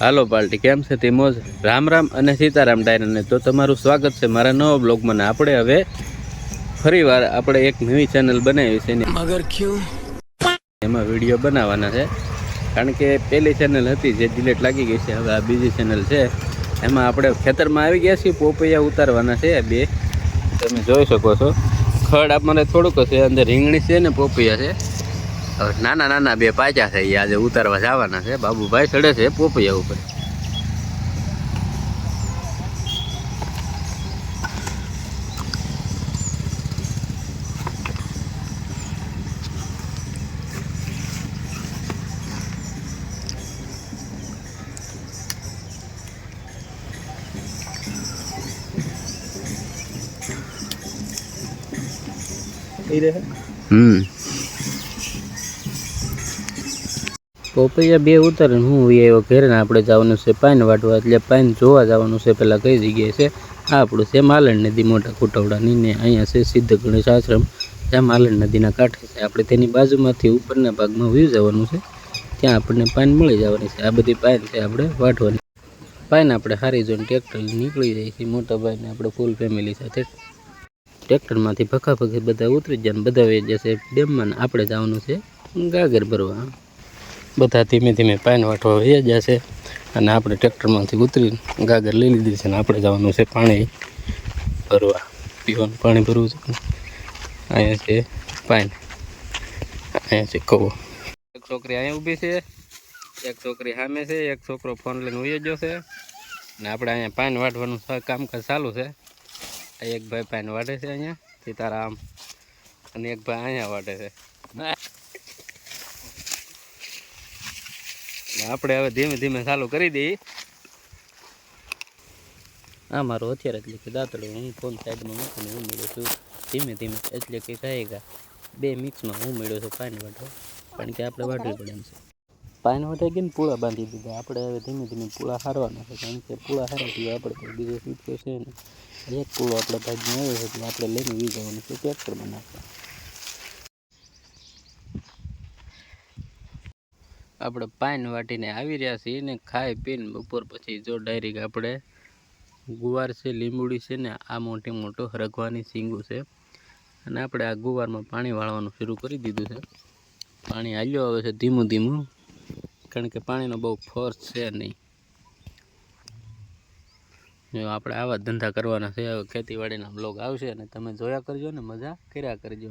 હાલો party કેમ છે? તે રામ રામ અને સીતારામ ડાયરને તો તમારું સ્વાગત છે મારા નવા મને આપણે હવે ફરીવાર આપણે એક નવી ચેનલ બનાવી છે મગર એમાં વીડિયો બનાવવાના છે. કારણ કે પહેલી ચેનલ હતી જે ડિલેટ લાગી ગઈ છે હવે આ બીજી ચેનલ છે. એમાં આપણે ખેતરમાં આવી ગયા છીએ પોપૈયા ઉતારવાના છે બે. તમે જોઈ શકો છો. ખડ આપણને થોડુંક હશે અંદર રીંગણી છે ને પોપૈયા છે. હવે નાના નાના બે પાચા છે એ આજે ઉતારવા જવાના છે. બાબુભાઈ ચડે છે પોપૈયા ઉપર. હમ. પોપૈયા બે ઉતારે હું આવ્યો ઘરે આપણે જવાનું છે પાન વાટવા, એટલે પાન જોવા જવાનું છે પેલા કઈ જગ્યાએ છે? આ આપણું છે માલણ નદી, મોટા કુટવડાની ને અહીંયા છે સિદ્ધ ગણેશ આશ્રમ. જ્યાં માલણ નદીના કાંઠે છે. આપણે તેની બાજુમાંથી ઉપરના ભાગમાં વ્યૂ જવાનું છે. ત્યાં આપણને પાન મળી જવાની છે. આ બધી પાન છે આપણે વાટવાની. પાન આપણે હારી જોઈને ટ્રેક્ટર નીકળી જાય છે. મોટા ભાઈને આપણે ફૂલ ફેમિલી સાથે ટ્રેક્ટરમાંથી ભખા ભખી બધા ઉતરી જાય બધા વહી જશે ડેમમાં આપણે જવાનું છે ગાગર ભરવા. બધા ધીમે ધીમે પાન વાટવા વહી જશે અને આપણે ટ્રેક્ટરમાંથી ઉતરી ગાગર લઈ લીધી છે ને આપણે જવાનું છે પાણી ભરવા. પીવાનું પાણી ભરવું છે. અહીંયા છે પાન અહીંયા છે કવો. એક છોકરી અહીંયા ઊભી છે. એક છોકરી સામે છે. એક છોકરો ફોન લઈને ઉઈ ગયો છે. ને આપણે અહીંયા પાન વાટવાનું કામકાજ ચાલુ છે. એક ભાઈ પાન વાટે છે અહીંયા. સીતારામ અને એક ભાઈ અહીંયા વાટે છે. આપણે હવે ધીમે ધીમે ચાલુ કરી દઈએ. આ મારો અત્યારે એટલે કે દાંતડો હું ફોન સાઈડમાં મૂકીને ઉમેર્યો છું. ધીમે ધીમે, એટલે કે કહેગા બે મિક્સમાં હું મળ્યો છું પાણી વાટો. કારણ કે આપણે વાટવી પડે એમ છે. પાણી વાટાઈ ગઈને પૂળા બાંધી દીધા? આપણે હવે ધીમે ધીમે પૂળા હારવાના છે, કારણ કે પૂળા હારવાથી આપણે કોઈ બીજો સીટકો છે ને એક પૂળો આપણે ભાગમાં આવ્યો છે, એટલે આપણે લઈને વી જવાનું છે ટ્રેક્ટરમાં નાખવા આપણે પાન વાટીને આવી રહ્યા છીએ ને ખાઈ પીને બપોર પછી જો ડાયરેક આપણે ગુવાર છે, લીંબુડી છે ને આ મોટી મોટો રઘવાની સીંગું છે. અને આપણે આ ગુવારમાં પાણી વાળવાનું શરૂ કરી દીધું છે. પાણી હાલ્યો આવે છે ધીમું ધીમું, કારણ કે પાણીનો બહુ ફોર્સ છે નહીં. જો આપણે આવા ધંધા કરવાના છે ખેતીવાડીના બ્લોગ આવશે અને તમે જોયા કરજો ને મજા કર્યા કરજો.